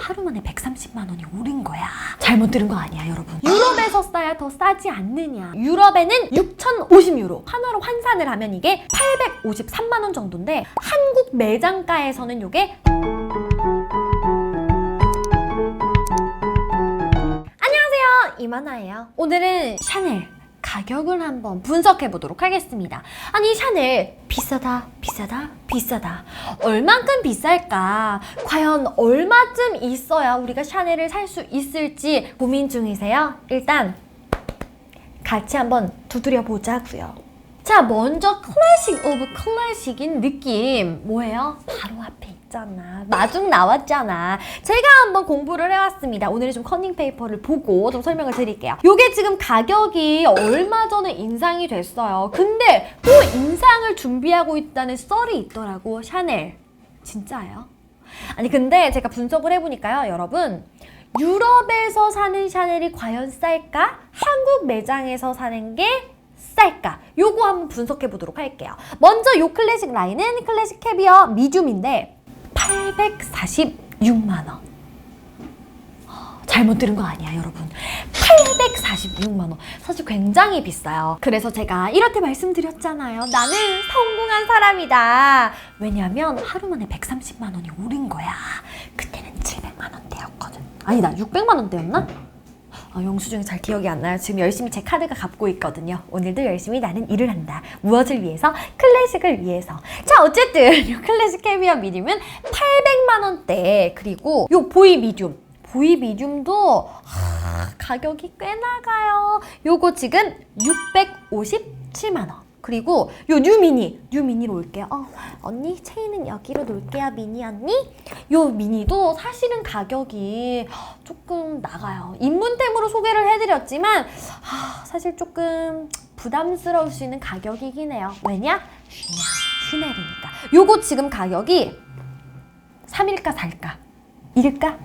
하루 만에 130만 원이 오른 거야. 잘못 들은 거 아니야, 여러분. 유럽에서 싸야 더 싸지 않느냐. 유럽에는 6,050유로. 하나로 환산을 하면 이게 853만 원 정도인데 한국 매장가에서는 이게 안녕하세요. 이만화예요. 오늘은 샤넬 가격을 한번 분석해 보도록 하겠습니다. 아니 샤넬 비싸다 비싸다 비싸다 얼만큼 비쌀까? 과연 얼마쯤 있어야 우리가 샤넬을 살 수 있을지 고민 중이세요? 일단 같이 한번 두드려 보자고요. 자, 먼저 클래식 오브 클래식인 느낌 뭐예요? 바로 앞에 있잖아. 마중 나왔잖아. 제가 한번 공부를 해왔습니다. 오늘은 좀 커닝 페이퍼를 보고 좀 설명을 드릴게요. 요게 지금 가격이 얼마 전에 인상이 됐어요. 근데 또 인상을 준비하고 있다는 썰이 있더라고. 샤넬. 진짜예요? 아니 근데 제가 분석을 해보니까요 여러분 유럽에서 사는 샤넬이 과연 쌀까? 한국 매장에서 사는 게 쌀까? 요거 한번 분석해 보도록 할게요. 먼저 요 클래식 라인은 클래식 캐비어 미디움인데 846만 원. 잘못 들은 거 아니야, 여러분. 846만 원. 사실 굉장히 비싸요. 그래서 제가 이렇게 말씀드렸잖아요. 나는 성공한 사람이다. 왜냐면 하루 만에 130만 원이 오른 거야. 그때는 700만 원대였거든. 아니다, 600만 원대였나? 아, 영수증이 잘 기억이 안 나요. 지금 열심히 제 카드가 갚고 있거든요. 오늘도 열심히 나는 일을 한다. 무엇을 위해서? 클래식을 위해서. 자, 어쨌든 요 클래식 캐비어 미디움은 800만 원대. 그리고 요 보이 미디움. 보이 미디움도 하, 가격이 꽤 나가요. 요거 지금 657만 원. 그리고 요 뉴미니, 뉴미니로 올게요. 어, 언니 체인은 여기로 놓을게요, 미니 언니. 요 미니도 사실은 가격이 조금 나가요. 입문템으로 소개를 해드렸지만 하, 사실 조금 부담스러울 수 있는 가격이긴 해요. 왜냐? 슈냐, 슈넬이니까. 요거 지금 가격이 3일까 4일까? 1일까?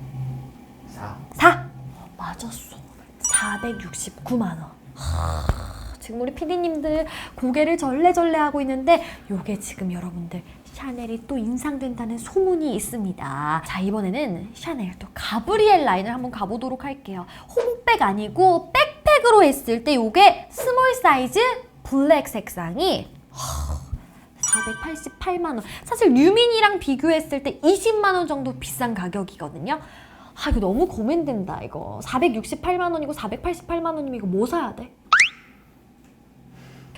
4. 4. 맞았어. 469만 원. 지금 우리 피디님들 고개를 절레절레 하고 있는데 요게 지금 여러분들 샤넬이 또 인상된다는 소문이 있습니다. 자 이번에는 샤넬 또 가브리엘 라인을 한번 가보도록 할게요. 홈백 아니고 백팩으로 했을 때 요게 스몰 사이즈 블랙 색상이 488만 원. 사실 뉴민이랑 비교했을 때 20만 원 정도 비싼 가격이거든요. 아 이거 너무 고민된다 이거. 468만 원이고 488만 원이면 이거 뭐 사야 돼?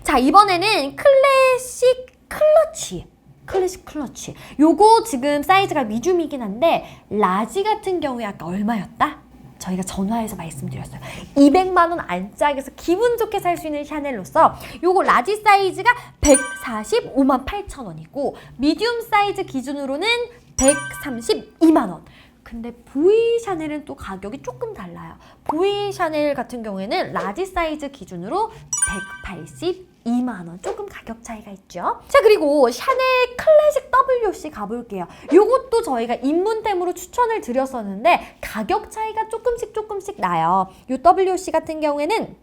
자 이번에는 클래식 클러치. 클래식 클러치. 요거 지금 사이즈가 미줌이긴 한데 라지 같은 경우에 아까 얼마였다? 저희가 전화해서 말씀드렸어요. 200만 원 안짝에서 기분 좋게 살 수 있는 샤넬로서 요거 라지 사이즈가 145만 8천 원이고 미디움 사이즈 기준으로는 132만 원. 근데 보이 샤넬은 또 가격이 조금 달라요. 보이 샤넬 같은 경우에는 라지 사이즈 기준으로 182만 원. 조금 가격 차이가 있죠. 자, 그리고 샤넬 클래식 WC 가볼게요. 요것도 저희가 입문템으로 추천을 드렸었는데 가격 차이가 조금씩 조금씩 나요. 요 WC 같은 경우에는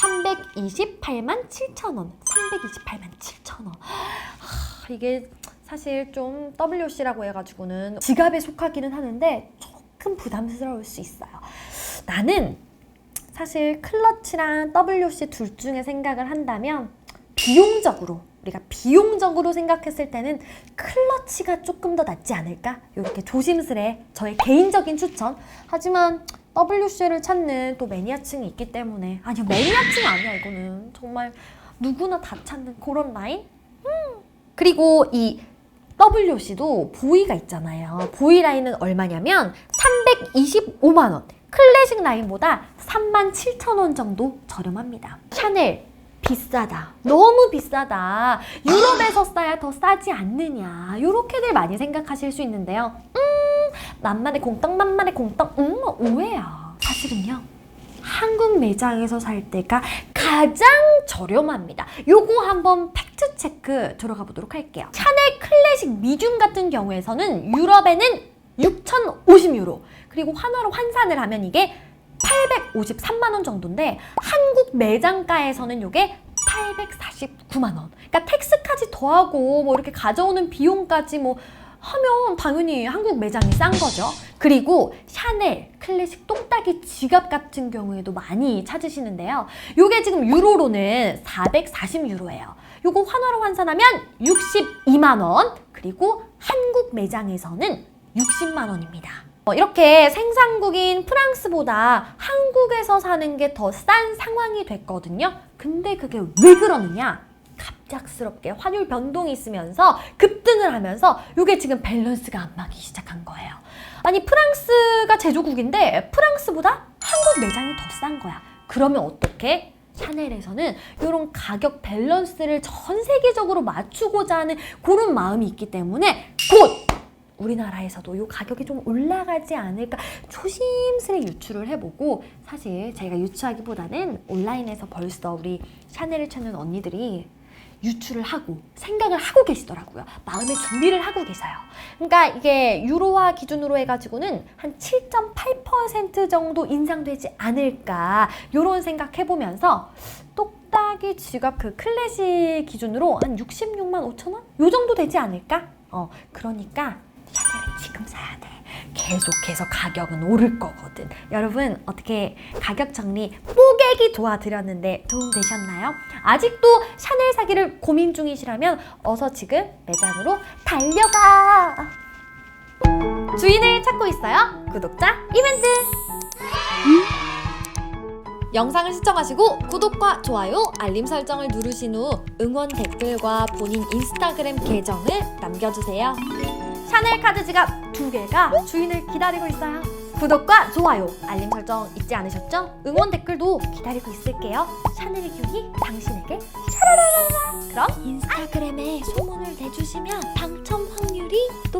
328만 7천 원. 328만 7천 원. 하, 이게 사실 좀 WC라고 해가지고는 지갑에 속하기는 하는데 조금 부담스러울 수 있어요. 나는 사실 클러치랑 WC 둘 중에 생각을 한다면 비용적으로 우리가 비용적으로 생각했을 때는 클러치가 조금 더 낫지 않을까? 이렇게 조심스레 저의 개인적인 추천. 하지만 WC를 찾는 또 매니아층이 있기 때문에 아니요 매니아층 아니야 이거는 정말 누구나 다 찾는 그런 라인. 음. 그리고 이 WC도 보이가 있잖아요. 보이 라인은 얼마냐면 325만 원. 클래식 라인보다 3만 7천 원 정도 저렴합니다. 샤넬 비싸다. 너무 비싸다. 유럽에서 싸야 더 싸지 않느냐. 요렇게들 많이 생각하실 수 있는데요. 음, 만만의 공떡, 만만의 공떡, 음, 오해야. 사실은요. 한국 매장에서 살 때가 가장 저렴합니다. 요거 한번 팩트 체크 들어가 보도록 할게요. 샤넬 클래식 미줌 같은 경우에서는 유럽에는 6,050유로. 그리고 하나로 환산을 하면 이게 853만 원 정도인데 한국 매장가에서는 요게 849만 원. 그러니까 텍스까지 더하고 뭐 이렇게 가져오는 비용까지 뭐 하면 당연히 한국 매장이 싼 거죠. 그리고 샤넬, 클래식 똥딱이 지갑 같은 경우에도 많이 찾으시는데요. 요게 지금 유로로는 440유로예요. 요거 환화로 환산하면 62만 원. 그리고 한국 매장에서는 60만 원입니다. 어, 이렇게 생산국인 프랑스보다 한국에서 사는 게 더 싼 상황이 됐거든요. 근데 그게 왜 그러느냐? 갑작스럽게 환율 변동이 있으면서 급등을 하면서 이게 지금 밸런스가 안 맞기 시작한 거예요. 아니 프랑스가 제조국인데 프랑스보다 한국 매장이 더 싼 거야. 그러면 어떻게? 샤넬에서는 이런 가격 밸런스를 전 세계적으로 맞추고자 하는 그런 마음이 있기 때문에 곧 우리나라에서도 이 가격이 좀 올라가지 않을까 조심스레 유출을 해보고 사실 저희가 유추하기보다는 온라인에서 벌써 우리 샤넬을 찾는 언니들이 유출을 하고 생각을 하고 계시더라고요. 마음의 준비를 하고 계세요. 그러니까 이게 유로화 기준으로 해가지고는 한 7.8% 정도 인상되지 않을까 이런 생각 해보면서 똑딱이 지갑 그 클래식 기준으로 한 66만 5천 원? 요 정도 되지 않을까? 어 그러니까 샤넬은 지금 사야 돼. 계속해서 가격은 오를 거거든. 여러분 어떻게 가격 정리 뽀개기 도와드렸는데 도움 되셨나요? 아직도 샤넬 사기를 고민 중이시라면 어서 지금 매장으로 달려가. 주인을 찾고 있어요. 구독자 이벤트. 영상을 시청하시고 구독과 좋아요, 알림 설정을 누르신 후 응원 댓글과 본인 인스타그램 계정을 남겨주세요. 샤넬 카드 지갑 두 개가 주인을 기다리고 있어요. 구독과 좋아요, 알림 설정 잊지 않으셨죠? 응원 댓글도 기다리고 있을게요. 샤넬의 기운이 당신에게 샤라라라라. 그럼 인스타그램에 소문을 내주시면 당첨 확률이 높아요.